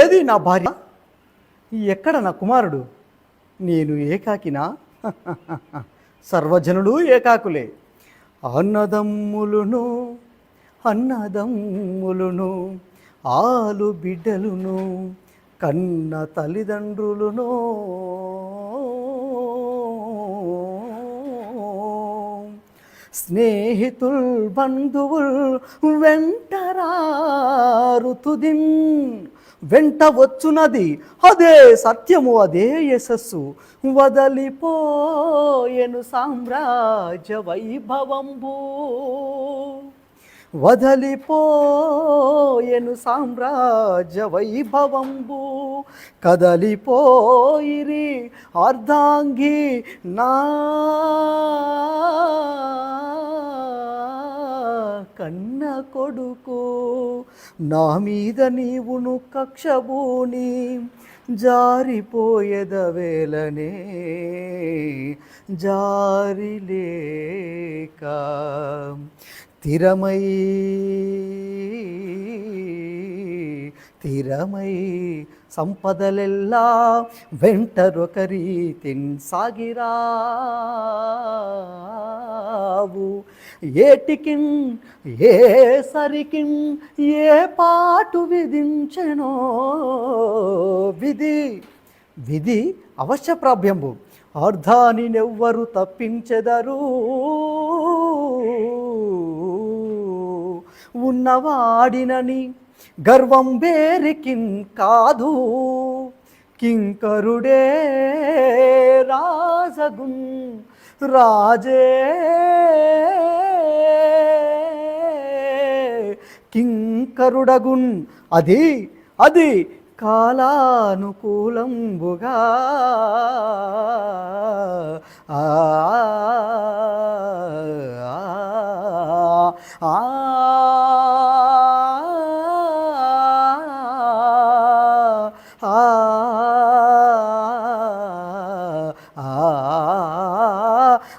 ఏది నా భార్య? ఎక్కడ నా కుమారుడు? నేను ఏకాకినా? సర్వజనులు ఏకాకులే. అన్నదమ్ములును అన్నదమ్ములును ఆలు బిడ్డలును కన్న తల్లిదండ్రులును స్నేహితుల్ బంధువుల్ వెంటరారు తుదిన్. వెంట వచ్చునది అదే సత్యము అదే యశస్సు. వదలిపోయెను సామ్రాజ్య వైభవంబు. వదలిపోయెను సామ్రాజ్య వైభవంబూ. కదలిపోయిరి అర్ధాంగి నా కన్న కొడుకు. నా మీద నీవును కక్షబూని జారిపోయేదవేలనే జారిలేక తిరమై స్థిరమై సంపదలెల్లా వెంటరొకరి తిన్ సాగిరావు. ఏటికిన్ ఏ సరికిన్ ఏ పాటు విధించెనో విధి. విధి అవశ్య ప్రాభ్యంబు అర్ధాని నెవ్వరు తప్పించెదరు. ఉన్నవాడినని గర్వం వేరికిన్ కాదు. కింకరుడే రాజగున్ రాజే. కింకరుడగున్ అది అది కాలానుకూలంబుగా. ఆ